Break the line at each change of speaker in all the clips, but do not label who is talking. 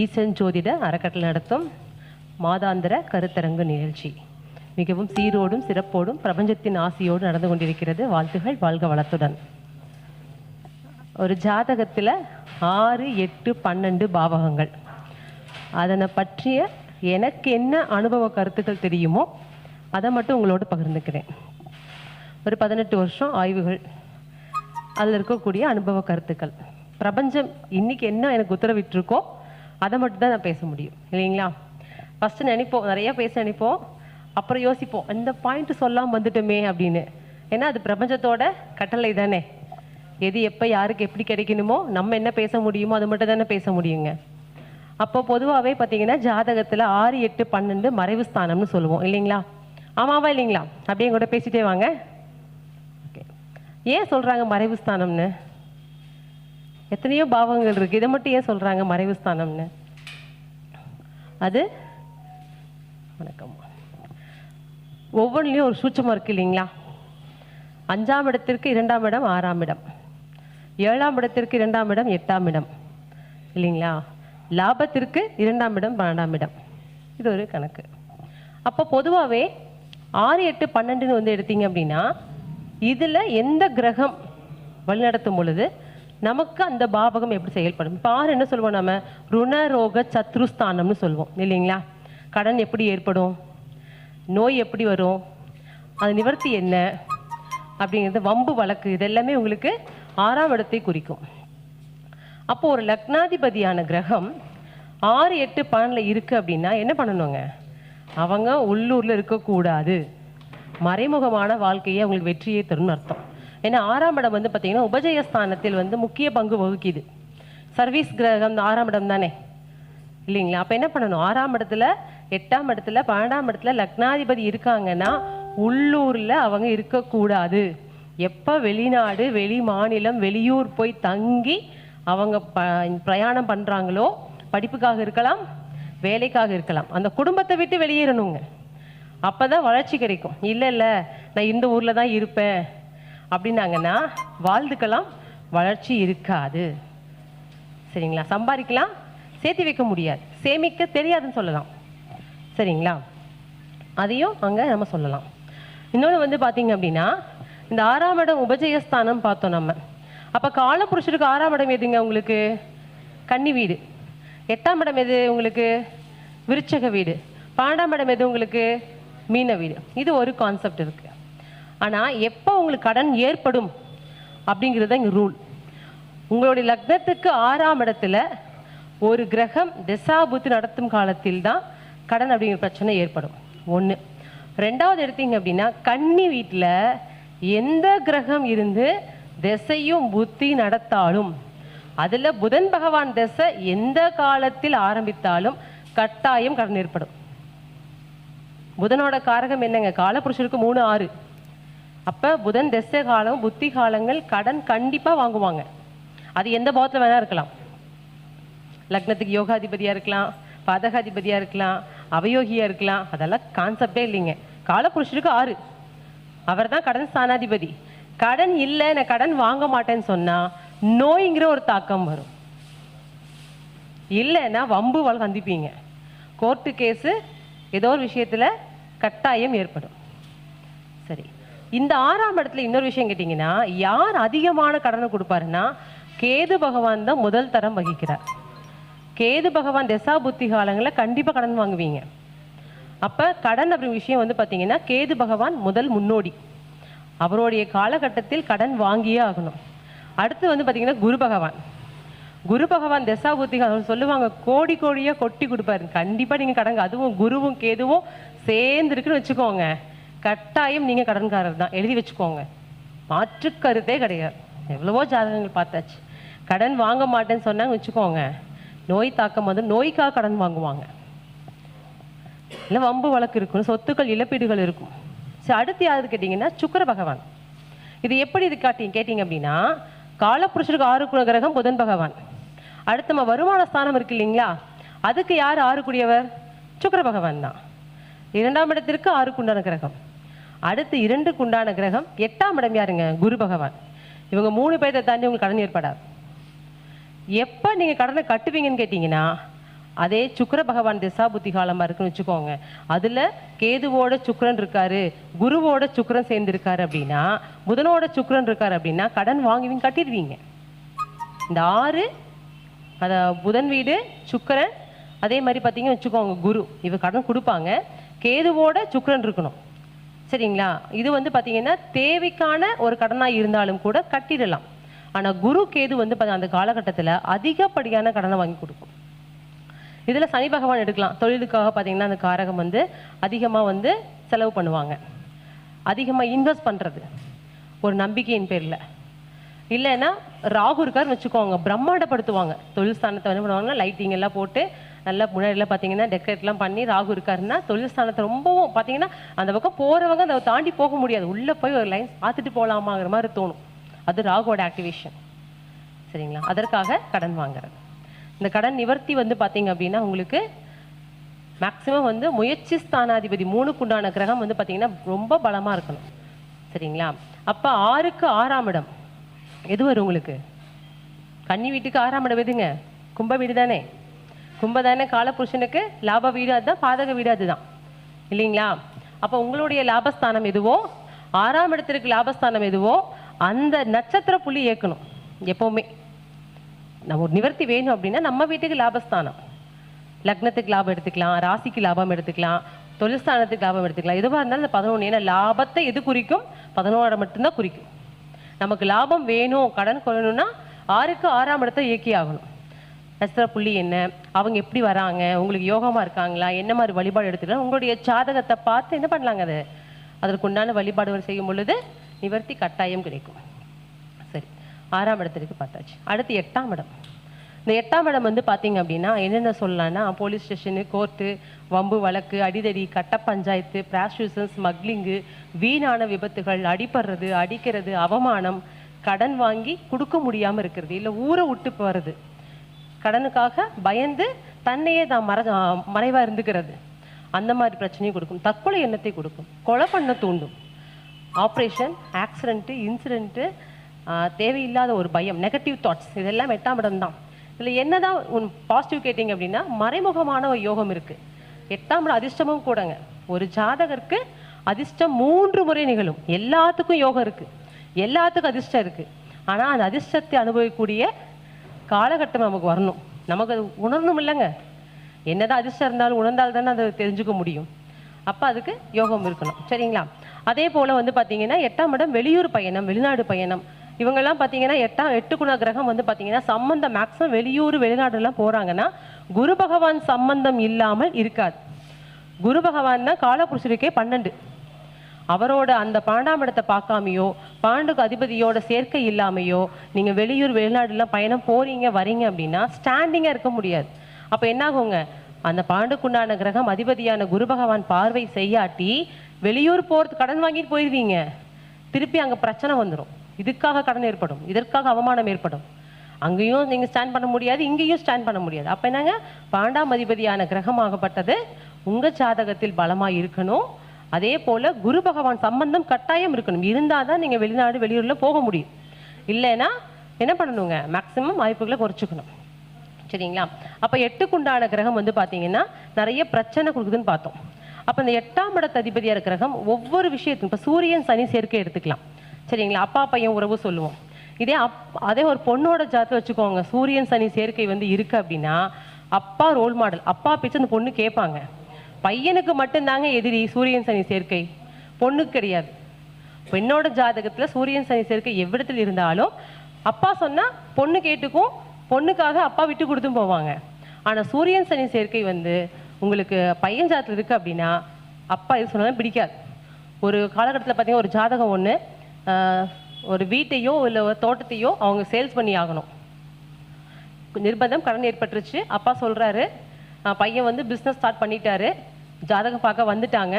ஈசன் ஜோதிட அறக்கட்டளை நடத்தும் மாதாந்திர கருத்தரங்கு நிகழ்ச்சி. மிகவும் சீரோடும் சிறப்போடும் பிரபஞ்சத்தின் ஆசையோடு நடந்து கொண்டிருக்கிறது வாழ்த்துகள் வாழ்க வளத்துடன். ஒரு ஜாதகத்தில் ஆறு எட்டு பன்னெண்டு பாவகங்கள். அதனை பற்றிய எனக்கு என்ன அனுபவ கருத்துக்கள் தெரியுமோ அதை மட்டும் உங்களோடு பகிர்ந்துக்கிறேன். ஒரு பதினெட்டு வருஷம் ஆய்வுகள். அதில் இருக்கக்கூடிய அனுபவ கருத்துக்கள். பிரபஞ்சம் இன்னைக்கு என்ன எனக்கு உத்தரவிட்டிருக்கோ அதை மட்டும் தான் நான் பேச முடியும். இல்லைங்களா? ஃபஸ்ட்டு நினைப்போம். நிறையா பேச நினைப்போம். அப்புறம் யோசிப்போம். இந்த பாயிண்ட் சொல்லாமல் வந்துட்டோமே அப்படின்னு. ஏன்னா அது பிரபஞ்சத்தோட கட்டளை தானே. எது எப்போ யாருக்கு எப்படி கிடைக்கணுமோ நம்ம என்ன பேச முடியுமோ அது மட்டும் தானே பேச முடியுங்க. அப்போ பொதுவாகவே பார்த்தீங்கன்னா ஜாதகத்தில் ஆறு எட்டு பன்னெண்டு மறைவு ஸ்தானம்னு சொல்லுவோம். இல்லைங்களா? ஆமாவா இல்லைங்களா? அப்படியே கூட பேசிட்டே வாங்க. ஓகே ஏன் சொல்கிறாங்க மறைவு ஸ்தானம்னு? எத்தனையோ பாவங்கள் இருக்குது இதை மட்டும் ஏன் சொல்கிறாங்க மறைவு ஸ்தானம்னு? அது? வணக்கம். ஒவ்வொன்றிலையும் ஒரு சூட்சமாக இருக்கு இல்லைங்களா? அஞ்சாம் இடத்திற்கு இரண்டாம் இடம் ஆறாம் இடம். ஏழாம் இடத்திற்கு இரண்டாம் இடம் எட்டாம் இடம். இல்லைங்களா? லாபத்திற்கு இரண்டாம் இடம் பன்னெண்டாம் இடம். இது ஒரு கணக்கு. அப்போ பொதுவாகவே ஆறு எட்டு பன்னெண்டுன்னு வந்து எடுத்தீங்க அப்படின்னா இதில் எந்த கிரகம் வழிநடத்தும் பொழுது நமக்கு அந்த பாவகம் எப்படி செயல்படும்? இப்போ ஆறு என்ன சொல்லுவோம் நம்ம ருணரோக சத்ருஸ்தானம்னு சொல்லுவோம் இல்லைங்களா? கடன் எப்படி ஏற்படும்? நோய் எப்படி வரும்? அது நிவர்த்தி என்ன? அப்படிங்கிறது வம்பு வழக்கு இதெல்லாமே உங்களுக்கு ஆறாம் இடத்தை குறிக்கும். அப்போ ஒரு லக்னாதிபதியான கிரகம் ஆறு எட்டு பன்னெண்டில் இருக்குது அப்படின்னா என்ன பண்ணணுங்க? அவங்க உள்ளூரில் இருக்கக்கூடாது. மறைமுகமான வாழ்க்கையை அவங்களுக்கு வெற்றியை தரும்னு அர்த்தம். ஏன்னா ஆறாம் இடம் வந்து பார்த்தீங்கன்னா உபஜயஸ்தானத்தில் வந்து முக்கிய பங்கு வகிக்குது. சர்வீஸ் கிரகம் ஆறாம் இடம் தானே? இல்லைங்களா? அப்போ என்ன பண்ணணும்? ஆறாம் இடத்துல எட்டாம் இடத்துல பன்னெண்டாம் இடத்துல லக்னாதிபதி இருக்காங்கன்னா உள்ளூரில் அவங்க இருக்கக்கூடாது. எப்போ வெளிநாடு வெளி மாநிலம் வெளியூர் போய் தங்கி அவங்க ப பிரயாணம் பண்ணுறாங்களோ படிப்புக்காக இருக்கலாம் வேலைக்காக இருக்கலாம். அந்த குடும்பத்தை விட்டு வெளியேறணுங்க. அப்போ தான் வளர்ச்சி கிடைக்கும். இல்லை இல்லை நான் இந்த ஊரில் தான் இருப்பேன். அப்படின்னாங்கன்னா வாழ்ந்துக்கலாம் வளர்ச்சி இருக்காது. சரிங்களா? சம்பாதிக்கலாம் சேர்த்து வைக்க முடியாது. சேமிக்க தெரியாதுன்னு சொல்லலாம். சரிங்களா? அதையும் அங்கே நம்ம சொல்லலாம். இன்னொன்று வந்து பார்த்தீங்க அப்படின்னா இந்த ஆறாம் இடம் உபஜயஸ்தானம் பார்த்தோம் நம்ம. அப்போ காலப்புருஷருக்கு ஆறாம் இடம் எதுங்க உங்களுக்கு? கன்னி வீடு. எட்டாம் இடம் எது உங்களுக்கு? விருச்சக வீடு. பன்னெண்டாம் இடம் எது உங்களுக்கு? மீன வீடு. இது ஒரு கான்செப்ட் இருக்கு. ஆனால் எப்போ உங்களுக்கு கடன் ஏற்படும் அப்படிங்கிறது தான் இங்கே ரூல் உங்களுடைய லக்னத்துக்கு ஆறாம் இடத்துல ஒரு கிரகம் திசாபுத்தி நடத்தும் காலத்தில் தான் கடன் அப்படிங்கிற பிரச்சனை ஏற்படும். ஒன்று ரெண்டாவது எடுத்தீங்க அப்படின்னா கன்னி வீட்டில் எந்த கிரகம் இருந்து திசையும் புத்தி நடத்தாலும் அதில் புதன் பகவான் திசை எந்த காலத்தில் ஆரம்பித்தாலும் கட்டாயம் கடன் ஏற்படும். புதனோட காரகம் என்னங்க? காலபுருஷருக்கு மூணு ஆறு. அப்போ புதன் திசை காலம் புத்தி காலங்கள் கடன் கண்டிப்பாக வாங்குவாங்க. அது எந்த பாவத்தில் வேணா இருக்கலாம். லக்னத்துக்கு யோகாதிபதியாக இருக்கலாம் பாதகாதிபதியாக இருக்கலாம் அவயோகியாக இருக்கலாம் அதெல்லாம் கான்செப்டே இல்லைங்க. காலபுருஷருக்கு ஆறு. அவர் தான் கடன் ஸ்தானாதிபதி. கடன் இல்லை நான் கடன் வாங்க மாட்டேன்னு சொன்னால் நோய்ங்கிற ஒரு தாக்கம் வரும். இல்லைன்னா வம்பு வாழ் சந்திப்பீங்க. கோர்ட்டு கேஸு ஏதோ ஒரு விஷயத்தில் கட்டாயம் ஏற்படும். சரி. இந்த ஆறாம் இடத்துல இன்னொரு விஷயம் கேட்டிங்கன்னா யார் அதிகமான கடனை கொடுப்பாருன்னா கேது பகவான் தான் முதல் தரம் வகிக்கிறார். கேது பகவான் தசா புத்தி காலங்களில் கண்டிப்பாக கடன் வாங்குவீங்க. அப்போ கடன் அப்படிங்கிற விஷயம் வந்து பார்த்தீங்கன்னா கேது பகவான் முதல் முன்னோடி. அவருடைய காலகட்டத்தில் கடன் வாங்கியே ஆகணும். அடுத்து வந்து பார்த்தீங்கன்னா குரு பகவான். குரு பகவான் தசா புத்தி காலம் சொல்லுவாங்க கோடி கோடியாக கொட்டி கொடுப்பாரு. கண்டிப்பாக நீங்கள் கடங்க அதுவும் குருவும் கேதுவும் சேர்ந்துருக்குன்னு வச்சுக்கோங்க. கட்டாயம் நீங்கள் கடன்காரர் தான். எழுதி வச்சுக்கோங்க. மாற்று கருத்தே கிடையாது. எவ்வளவோ ஜாதகங்கள் பார்த்தாச்சு. கடன் வாங்க மாட்டேன்னு சொன்னாங்க வச்சுக்கோங்க. நோய் தாக்கம் வந்து நோய்க்காக கடன் வாங்குவாங்க. இல்லை வம்பு வழக்கு இருக்கும் சொத்துக்கள் இழப்பீடுகள் இருக்கும். சரி அடுத்து யாரு கேட்டிங்கன்னா சுக்கர பகவான். இது எப்படி இது காட்டி கேட்டிங்க அப்படின்னா காலப்புருஷருக்கு ஆறு குண கிரகம் புதன் பகவான். அடுத்து நம்ம வருமான ஸ்தானம் இருக்கு இல்லைங்களா? அதுக்கு யார் ஆறுக்குரியவர்? சுக்கர பகவான் தான். இரண்டாம் இடத்திற்கு ஆறுக்குண்டான கிரகம். அடுத்து இரண்டுக்குண்டான கிரகம் எட்டாம் இடம் யாருங்க? குரு பகவான். இவங்க மூணு பேர்த்தை தாண்டி உங்களுக்கு கடன் ஏற்படாது எப்போ நீங்கள் கடனை கட்டுவீங்கன்னு கேட்டிங்கன்னா அதே சுக்கர பகவான் திசா புத்தி காலமாக இருக்குன்னு வச்சுக்கோங்க. அதில் கேதுவோட சுக்கரன் இருக்காரு குருவோட சுக்கிரன் சேர்ந்துருக்காரு அப்படின்னா புதனோட சுக்கரன் இருக்காரு அப்படின்னா கடன் வாங்குவீங்க கட்டிடுவீங்க. இந்த ஆறு அத புதன் வீடு சுக்கிரன் அதே மாதிரி பார்த்தீங்கன்னு வச்சுக்கோங்க குரு. இவ கடன் கொடுப்பாங்க. கேதுவோட சுக்கரன் இருக்கணும். சரிங்களா? இது வந்து பார்த்தீங்கன்னா தேவைக்கான ஒரு கடனாக இருந்தாலும் கூட கட்டிடலாம். ஆனால் குரு கேது வந்து அந்த காலகட்டத்தில் அதிகப்படியான கடனை வாங்கி கொடுக்கும். இதில் சனி பகவான் எடுக்கலாம். தொழிலுக்காக பார்த்தீங்கன்னா அந்த காரகம் வந்து அதிகமாக வந்து செலவு பண்ணுவாங்க. அதிகமாக இன்வெஸ்ட் பண்ணுறது ஒரு நம்பிக்கையின் பேரில். இல்லைன்னா ராகு இருக்காருன்னு வச்சுக்கோங்க பிரம்மாண்டப்படுத்துவாங்க. தொழில் ஸ்தானத்தை என்ன பண்ணுவாங்கன்னா லைட்டிங் எல்லாம் போட்டு நல்லா முன்னாடிலாம் பார்த்தீங்கன்னா டெக்கரேட்லாம் பண்ணி ராகு இருக்காருன்னா தொழில் ஸ்தானத்தை ரொம்பவும் பார்த்தீங்கன்னா அந்த பக்கம் போகிறவங்க அதை தாண்டி போக முடியாது. உள்ளே போய் ஒரு லைன் பார்த்துட்டு போகலாமாங்கிற மாதிரி தோணும். அது ராகுவோட ஆக்டிவேஷன் சரிங்களா? அதற்காக கடன் வாங்குறது. இந்த கடன் நிவர்த்தி வந்து பார்த்தீங்க அப்படின்னா உங்களுக்கு மேக்ஸிமம் வந்து முயற்சி ஸ்தானாதிபதி மூணுக்குண்டான கிரகம் வந்து பார்த்தீங்கன்னா ரொம்ப பலமாக இருக்கணும். சரிங்களா? அப்போ ஆறுக்கு ஆறாம் இடம். எது வரும் உங்களுக்கு? கன்னி வீட்டுக்கு ஆறாம் இடம் எதுங்க? கும்ப வீடு தானே. கும்ப தானே காலபுருஷனுக்கு லாப வீடு அதுதான் பாதக வீடு அதுதான். இல்லைங்களா? அப்போ உங்களுடைய லாபஸ்தானம் எதுவோ ஆறாம் இடத்திற்கு லாபஸ்தானம் எதுவோ அந்த நட்சத்திர புள்ளி இயக்கணும் எப்போவுமே. நம்ம ஒரு நிவர்த்தி வேணும் அப்படின்னா நம்ம வீட்டுக்கு லாபஸ்தானம். லக்னத்துக்கு லாபம் எடுத்துக்கலாம் ராசிக்கு லாபம் எடுத்துக்கலாம் தொழில் ஸ்தானத்துக்கு லாபம் எடுத்துக்கலாம். எதுவாக இருந்தாலும் இந்த பதினொன்று ஏன்னா லாபத்தை எது குறிக்கும்? பதினோரா மட்டும்தான் குறிக்கும். நமக்கு லாபம் வேணும் கடன் கொள்ளணும்னா ஆறுக்கு ஆறாம் இடத்தை இயக்கி ஆகணும். நட்சத்திர புள்ளி என்ன? அவங்க எப்படி வராங்க? உங்களுக்கு யோகமாக இருக்காங்களா? என்ன மாதிரி வழிபாடு எடுத்துக்கலாம் உங்களுடைய ஜாதகத்தை பார்த்து என்ன பண்ணலாங்க அது? அதற்குண்டான வழிபாடுகள் செய்யும் பொழுது நிவர்த்தி கட்டாயம் கிடைக்கும். சரி ஆறாம் இடத்திற்கு பார்த்தாச்சு. அடுத்து எட்டாம் இடம். இந்த எட்டாம் இடம் வந்து பார்த்தீங்க அப்படின்னா என்னென்ன சொல்லலாம்னா போலீஸ் ஸ்டேஷனு கோர்ட்டு வம்பு வழக்கு அடிதடி கட்ட பஞ்சாயத்து பிராஸ்டியூஷன் ஸ்மக்லிங்கு வீணான விபத்துகள் அடிபடுறது அடிக்கிறது அவமானம் கடன் வாங்கி கொடுக்க முடியாமல் இருக்கிறது இல்லை ஊரை விட்டு போகிறது கடனுக்காக பயந்து தன்னையே தான் மற மறைவாக இருந்துக்கிறது. அந்த மாதிரி பிரச்சனையும் கொடுக்கும். தற்கொலை எண்ணத்தை கொடுக்கும். கொலை பண்ண தூண்டும். ஆப்ரேஷன் ஆக்சிடென்ட்டு இன்சிடென்ட்டு தேவையில்லாத ஒரு பயம் நெகட்டிவ் தாட்ஸ் இதெல்லாம் எட்டாம் இடம் தான். இதில் என்னதான் உன் பாசிட்டிவ் கேட்டிங்க அப்படின்னா மறைமுகமான ஒரு யோகம் இருக்குது எட்டாம் அதிர்ஷ்டமும் கூடங்க. ஒரு ஜாதகருக்கு அதிர்ஷ்டம் மூன்று முறை நிகழும். எல்லாத்துக்கும் யோகம் இருக்குது எல்லாத்துக்கும் அதிர்ஷ்டம் இருக்குது ஆனால் அந்த அதிர்ஷ்டத்தை அனுபவிக்கக்கூடிய காலகட்டம் நமக்கு வரணும். நமக்கு அது உணரணும் இல்லைங்க. என்னதான் அதிர்ஷ்டம் இருந்தாலும் உணர்ந்தால் தானே அதை தெரிஞ்சுக்க முடியும். அப்போ அதுக்கு யோகம் இருக்கணும். சரிங்களா? அதே போல் வந்து பார்த்தீங்கன்னா எட்டாம் இடம் வெளியூர் பயணம் வெளிநாடு பயணம். இவங்கெல்லாம் பார்த்தீங்கன்னா எட்டாம் எட்டு குண கிரகம் வந்து பார்த்தீங்கன்னா சம்பந்தம் மேக்ஸிமம் வெளியூர் வெளிநாடுலாம் போகிறாங்கன்னா குரு பகவான் சம்பந்தம் இல்லாமல் இருக்காது. குரு பகவான் தான் காலபுருஷருக்கே பன்னெண்டு. அவரோட அந்த பன்னெண்டாம் இடத்தை பார்க்காமையோ பாண்டுக்கு அதிபதியோட சேர்க்கை இல்லாமையோ நீங்கள் வெளியூர் வெளிநாடுலாம் பயணம் போகிறீங்க வரீங்க அப்படின்னா ஸ்டாண்டிங்காக இருக்க முடியாது. அப்போ என்னாகுங்க? அந்த பாண்டுக்குண்டான கிரகம் அதிபதியான குரு பகவான் பார்வை செய்யாட்டி வெளியூர் போகிறது கடன் வாங்கிட்டு போயிடுவீங்க திருப்பி அங்கே பிரச்சனை வந்துடும் இதுக்காக கடன் ஏற்படும் இதற்காக அவமானம் ஏற்படும். அங்கேயும் நீங்கள் ஸ்டாண்ட் பண்ண முடியாது இங்கேயும் ஸ்டாண்ட் பண்ண முடியாது. அப்போ என்னங்க? பாண்டாம் அதிபதியான கிரகமாகப்பட்டது உங்கள் ஜாதகத்தில் பலமாக இருக்கணும். அதே போல் குரு பகவான் சம்பந்தம் கட்டாயம் இருக்கணும். இருந்தால் தான் நீங்கள் வெளிநாடு வெளியூரில் போக முடியும். இல்லைன்னா என்ன பண்ணணுங்க? மேக்ஸிமம் வாய்ப்புகளை குறைச்சிக்கணும். சரிங்களா? அப்போ எட்டுக்குண்டான கிரகம் வந்து பார்த்தீங்கன்னா நிறைய பிரச்சனை கொடுக்குதுன்னு பார்த்தோம். அப்போ இந்த எட்டாம் இடத்து அதிபதியாக கிரகம் ஒவ்வொரு விஷயத்துக்கும் இப்போ சூரியன் சனி சேர்க்கை எடுத்துக்கலாம். சரிங்களா? அப்பா பையன் உறவு சொல்லுவோம். இதே அப் அதே ஒரு பொண்ணோட ஜாத்தை வச்சுக்கோங்க. சூரியன் சனி சேர்க்கை வந்து இருக்குது அப்படின்னா அப்பா ரோல் மாடல் அப்பா பேச்சு அந்த பொண்ணு கேட்பாங்க. பையனுக்கு மட்டும்தாங்க எதிரி சூரியன் சனி சேர்க்கை பொண்ணுக்கு கிடையாது. பெண்ணோட ஜாதகத்தில் சூரியன் சனி சேர்க்கை எவ்விடத்தில் இருந்தாலும் அப்பா சொன்னால் பொண்ணு கேட்டுக்கும் பொண்ணுக்காக அப்பா விட்டு கொடுத்தும் போவாங்க. ஆனால் சூரியன் சனி சேர்க்கை வந்து உங்களுக்கு பையன் ஜாதகத்தில் இருக்குது அப்படின்னா அப்பா இது சொன்னாலும் பிடிக்காது. ஒரு காலகட்டத்தில் பார்த்தீங்கன்னா ஒரு ஜாதகம் ஒன்று ஒரு வீட்டையோ இல்லை ஒரு தோட்டத்தையோ அவங்க சேல்ஸ் பண்ணி ஆகணும் நிர்பந்தம் கடன் ஏற்பட்டுருச்சு. அப்பா சொல்கிறாரு பையன் வந்து பிஸ்னஸ் ஸ்டார்ட் பண்ணிட்டாரு. ஜாதகம் பார்க்க வந்துட்டாங்க.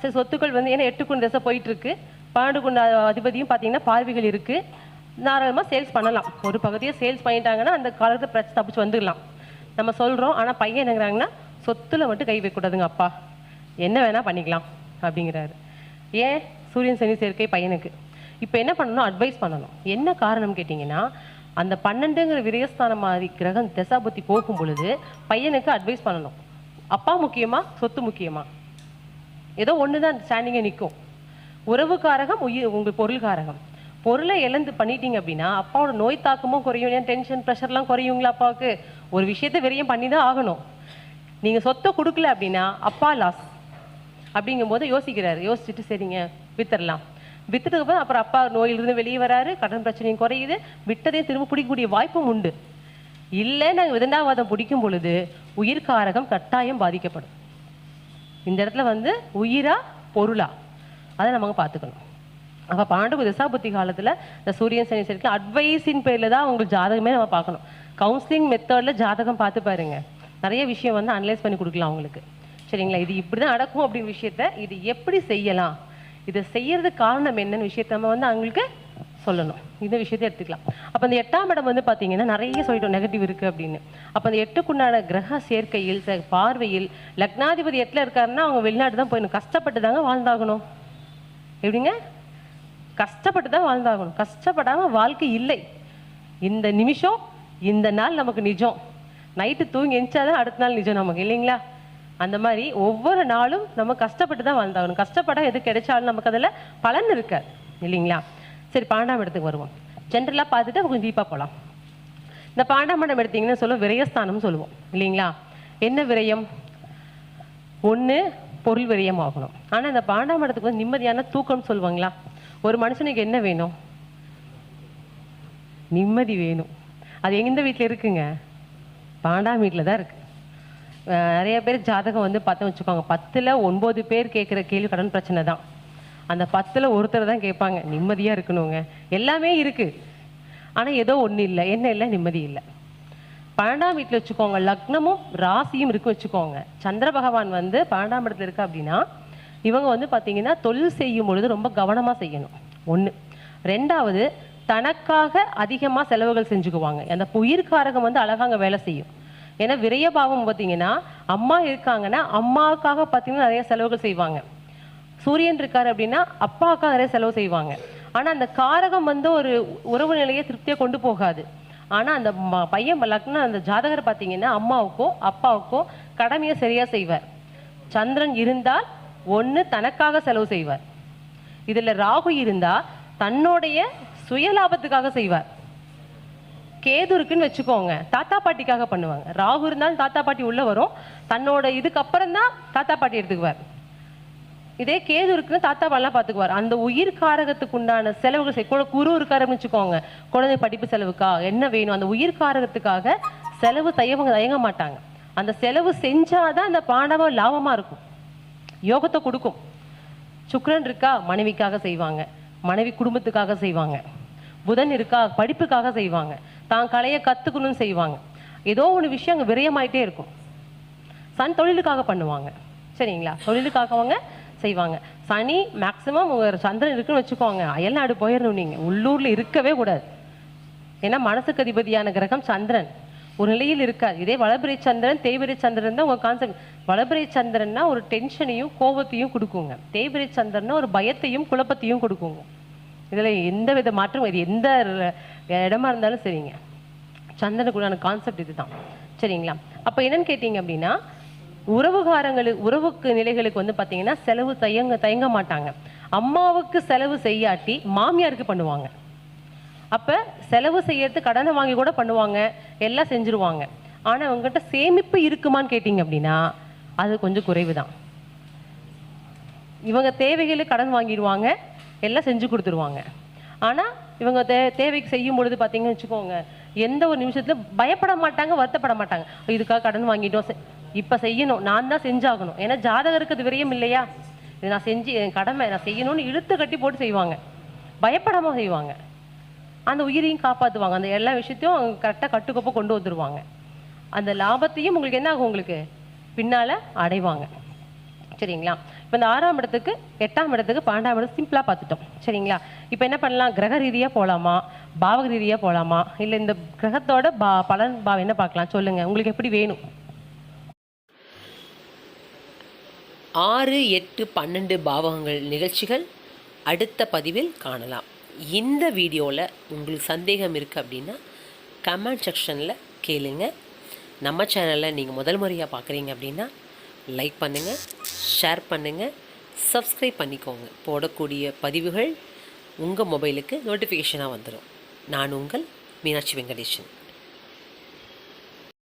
சரி சொத்துக்கள் வந்து ஏன்னா எட்டு குண்டு தசை போயிட்டுருக்கு. பன்னெண்டு குண்டு அதிபதியும் பார்த்தீங்கன்னா பார்வைகள் இருக்குது தாராளமாக சேல்ஸ் பண்ணலாம். ஒரு பகுதியை சேல்ஸ் பண்ணிட்டாங்கன்னா அந்த காலத்தை பிரச்சனை தப்பிச்சு வந்துடலாம் நம்ம சொல்கிறோம் ஆனால் பையன் என்னங்கிறாங்கன்னா சொத்துல மட்டும் கை வைக்கக்கூடாதுங்க அப்பா. என்ன வேணால் பண்ணிக்கலாம். அப்படிங்கிறாரு. ஏன்? சூரியன் சனி சேர்க்கை பையனுக்கு. இப்போ என்ன பண்ணணும்? அட்வைஸ் பண்ணணும். என்ன காரணம் கேட்டிங்கன்னா அந்த பன்னெண்டுங்கிற விரயஸ்தானம் மாதிரி கிரகம் தசாபத்தி போகும் பொழுது பையனுக்கு அட்வைஸ் பண்ணணும். அப்பா முக்கியமா? சொத்து முக்கியமா? ஏதோ ஒன்று தான் ஸ்டாண்டிங்கே நிற்கும் உறவுக்காரகம் உயிர் உங்கள் பொருள்காரகம். பொருளை இழந்து பண்ணிட்டீங்க அப்படின்னா அப்பாவோட நோய் தாக்கமும் குறையும் ஏன் டென்ஷன் ப்ரெஷர்லாம் குறையுங்களா அப்பாவுக்கு? ஒரு விஷயத்தை விரையும் பண்ணி தான் ஆகணும். நீங்கள் சொத்தை கொடுக்கல அப்படின்னா அப்பா லாஸ் அப்படிங்கும்போது யோசிக்கிறாரு. யோசிச்சுட்டு சரிங்க. வித்துடலாம் வித்துட்டு அப்புறம் அப்புறம் அப்பா நோயிலிருந்து வெளியே வராரு. கடன் பிரச்சனையும் குறையுது. விட்டதையும் திரும்ப பிடிக்கக்கூடிய வாய்ப்பும் உண்டு. இல்லை நாங்கள் விதண்டாவாதம் பிடிக்கும் பொழுது உயிர்காரகம் கட்டாயம் பாதிக்கப்படும். இந்த இடத்துல வந்து உயிரா பொருளா? அதை நம்ம பார்த்துக்கணும். அப்போ பாண்டவ திசாபுத்தி காலத்தில் இந்த சூரியன் சனி சரிக்கு அட்வைஸின் பேரில் தான் உங்களுக்கு ஜாதகமே நம்ம பார்க்கணும். கவுன்சிலிங் மெத்தடில் ஜாதகம் பார்த்து பாருங்க. நிறைய விஷயம் வந்து அனலைஸ் பண்ணி கொடுக்கலாம் அவங்களுக்கு. சரிங்களா? இது இப்படி தான் நடக்கும் அப்படிங்கிற விஷயத்த இது எப்படி செய்யலாம்? இதை செய்யறதுக்கு காரணம் என்னன்னு விஷயத்த நம்ம வந்து அவங்களுக்கு சொல்லணும். இந்த விஷயத்தை எடுத்துக்கலாம். அப்போ அந்த எட்டாம் இடம் வந்து பார்த்தீங்கன்னா நிறைய சொல்லிட்டோம் நெகட்டிவ் இருக்குது அப்படின்னு. அப்போ அந்த எட்டுக்குண்டான கிரக சேர்க்கையில் பார்வையில் லக்னாதிபதி எட்டில் இருக்காருன்னா அவங்க வெளிநாடு தான் போயிடணும். கஷ்டப்பட்டு தாங்க வாழ்ந்தாகணும். எப்படிங்க? கஷ்டப்பட்டு தான் வாழ்ந்தாகணும். கஷ்டப்படாமல் வாழ்க்கை இல்லை. இந்த நிமிஷம் இந்த நாள் நமக்கு நிஜம். நைட்டு தூங்கி எந்திரிச்சாதான் அடுத்த நாள் நிஜம் நமக்கு இல்லைங்களா? அந்த மாதிரி ஒவ்வொரு நாளும் நம்ம கஷ்டப்பட்டு தான் வாழ்ந்தாகணும். கஷ்டப்பட எது கிடைச்சாலும் நமக்கு அதில் பலன் இருக்காது இல்லைங்களா? சரி பன்னெண்டாம் இடத்துக்கு வருவோம். ஜென்ரலாக பார்த்துட்டு கொஞ்சம் டீப்பாக போகலாம் இந்த பன்னெண்டாம் இடம் எடுத்திங்கன்னா சொல்லுவோம் விரயஸ்தானம்னு சொல்லுவோம் இல்லைங்களா? என்ன விரயம்? ஒன்று பொருள் விரயம் ஆகணும். ஆனால் இந்த பன்னெண்டாம் இடத்துக்கு வந்து நிம்மதியான தூக்கம்னு சொல்லுவாங்களா? ஒரு மனுஷனுக்கு என்ன வேணும்? நிம்மதி வேணும். அது எந்த வீட்டில் இருக்குங்க? பாண்டாம் வீட்டில் தான் இருக்குது நிறைய பேர் ஜாதகம் வந்து பார்த்தோம் வச்சுக்கோங்க. பத்தில் ஒன்பது பேர் கேட்குற கேள்வி கடன் பிரச்சனை தான். அந்த பத்தில் ஒருத்தர் தான் கேட்பாங்க. நிம்மதியாக இருக்கணுங்க. எல்லாமே இருக்குது ஆனால் ஏதோ ஒன்றும் இல்லை. என்ன இல்லை? நிம்மதி இல்லை. பன்னெண்டாம் வீட்டில் வச்சுக்கோங்க. லக்னமும் ராசியும் இருக்கு வச்சுக்கோங்க. சந்திர பகவான் வந்து பன்னெண்டாம் இடத்துல இருக்கு அப்படின்னா இவங்க வந்து பார்த்தீங்கன்னா தொழில் செய்யும் பொழுது ரொம்ப கவனமாக செய்யணும். ஒன்று ரெண்டாவது தனக்காக அதிகமாக செலவுகள் செஞ்சுக்குவாங்க. அந்த உயிர்காரகம் வந்து அழகாங்க வேலை செய்யும். ஏன்னா விரயபாவம் பார்த்தீங்கன்னா அம்மா இருக்காங்கன்னா அம்மாவுக்காக பார்த்தீங்கன்னா நிறைய செலவுகள் செய்வாங்க. சூரியன் இருக்காரு அப்படின்னா அப்பாவுக்காக நிறைய செலவு செய்வாங்க. ஆனால் அந்த காரகம் வந்து ஒரு உறவு நிலையை திருப்தியாக கொண்டு போகாது. ஆனால் அந்த ம- பையன் லக்னம் அந்த ஜாதகர் பார்த்தீங்கன்னா அம்மாவுக்கோ அப்பாவுக்கோ கடமையை சரியாக செய்வார். சந்திரன் இருந்தால் ஒன்று தனக்காக செலவு செய்வார். இதில் ராகு இருந்தால் தன்னுடைய சுயலாபத்துக்காக செய்வார். கேது இருக்குன்னு வச்சுக்கோங்க. தாத்தா பாட்டிக்காக பண்ணுவாங்க. ராகு இருந்தாலும் தாத்தா பாட்டி உள்ள வரும். தன்னோட இதுக்கு அப்புறம் தான் தாத்தா பாட்டி எடுத்துக்குவார். இதே கேது இருக்குன்னு தாத்தா பாலாம் பார்த்துக்குவார் அந்த உயிர் காரகத்துக்கு உண்டான செலவுகள் செய்ய குரு இருக்காருன்னு வச்சுக்கோங்க குழந்தை படிப்பு செலவுக்கா? என்ன வேணும்? அந்த உயிர் காரகத்துக்காக செலவு தயவங்க தயங்க மாட்டாங்க. அந்த செலவு செஞ்சாதான் அந்த பாண்டவம் லாபமா இருக்கும். யோகத்தை கொடுக்கும். சுக்கரன் இருக்கா? மனைவிக்காக செய்வாங்க. மனைவி குடும்பத்துக்காக செய்வாங்க. புதன் இருக்கா? படிப்புக்காக செய்வாங்க. தான் கலையை கத்துக்கணும்னு செய்வாங்க. ஏதோ ஒன்று விஷயம் அங்கே விரயமாயிட்டே இருக்கும். சன் தொழிலுக்காக பண்ணுவாங்க. சரிங்களா? தொழிலுக்காகவங்க செய்வாங்க. சனி மேக்ஸிமம் உங்கள் சந்திரன் இருக்குன்னு வச்சுக்கோங்க. அயல்நாடு போயிடணும் நீங்கள் உள்ளூரில் இருக்கவே கூடாது. ஏன்னா மனசுக்கு அதிபதியான கிரகம் சந்திரன். ஒரு நிலையில் இருக்காது. இதே வளபிரை சந்திரன் தேய்பிரை சந்திரன் தான் உங்கள் கான்செப்ட் வளபிரை சந்திரன்னா ஒரு டென்ஷனையும் கோபத்தையும் கொடுக்குங்க. தேய்பிரை சந்திரன்னா ஒரு பயத்தையும் குழப்பத்தையும் கொடுக்குங்க. இதுல எந்த வித மாற்றம் இது எந்த இடமா இருந்தாலும் சரிங்க. சந்தனக்குள்ளான கான்செப்ட் இதுதான். சரிங்களா? அப்ப என்னன்னு கேட்டீங்க அப்படின்னா உறவுகாரங்களுக்கு உறவுக்கு நிலைகளுக்கு வந்து பார்த்தீங்கன்னா செலவு தயங்க தயங்க மாட்டாங்க. அம்மாவுக்கு செலவு செய்யாட்டி மாமியாருக்கு பண்ணுவாங்க. அப்ப செலவு செய்யறது கடனை வாங்கி கூட பண்ணுவாங்க. எல்லாம் செஞ்சுருவாங்க. ஆனா அவங்ககிட்ட சேமிப்பு இருக்குமான்னு கேட்டீங்க அப்படின்னா அது கொஞ்சம் குறைவு தான் இவங்க தேவைகளுக்கு கடன் வாங்கிடுவாங்க. எல்லாம் செஞ்சு கொடுத்துருவாங்க. ஆனா இவங்க தே தேவைக்கு செய்யும் பொழுது பார்த்தீங்கன்னு வச்சுக்கோங்க எந்த ஒரு நிமிஷத்தில் பயப்பட மாட்டாங்க வருத்தப்பட மாட்டாங்க. இதுக்காக கடன் வாங்கிட்டோம் இப்போ செய்யணும் நான் தான் செஞ்சாகணும். ஏன்னா ஜாதகருக்கு அது விரயம் இல்லையா? இது நான் செஞ்சு என் கடமை நான் செய்யணும்னு இழுத்து கட்டி போட்டு செய்வாங்க. பயப்படாமல் செய்வாங்க. அந்த உயிரையும் காப்பாற்றுவாங்க அந்த எல்லா விஷயத்தையும் அவங்க கரெக்டாக கட்டுக்கோப்ப கொண்டு வந்துடுவாங்க அந்த லாபத்தையும் உங்களுக்கு என்ன ஆகும் உங்களுக்கு? பின்னால் அடைவாங்க. சரிங்களா? இப்போ இந்த ஆறாம் இடத்துக்கு எட்டாம் இடத்துக்கு பன்னெண்டாம் இடம் சிம்பிளாக பார்த்துட்டோம். சரிங்களா? இப்போ என்ன பண்ணலாம்? கிரக ரீதியாக போகலாமா பாவக ரீதியாக போகலாமா இல்லை இந்த கிரகத்தோட பா பலன் பாவம் என்ன பார்க்கலாம்? சொல்லுங்கள் உங்களுக்கு எப்படி வேணும்?
ஆறு எட்டு பன்னெண்டு பாவகங்கள் நிகழ்ச்சிகள் அடுத்த பதிவில் காணலாம். இந்த வீடியோவில் உங்களுக்கு சந்தேகம் இருக்குது அப்படின்னா கமெண்ட் செக்ஷனில் கேளுங்க. நம்ம சேனலில் நீங்கள் முதல் முறையாக பார்க்குறீங்க அப்படின்னா லைக் பண்ணுங்கள் ஷேர் பண்ணுங்கள் சப்ஸ்கிரைப் பண்ணிக்கோங்க. போடக்கூடிய பதிவுகள் உங்கள் மொபைலுக்கு நோட்டிஃபிகேஷனாக வந்துடும் நான் உங்கள் மீனாட்சி வெங்கடேஷன்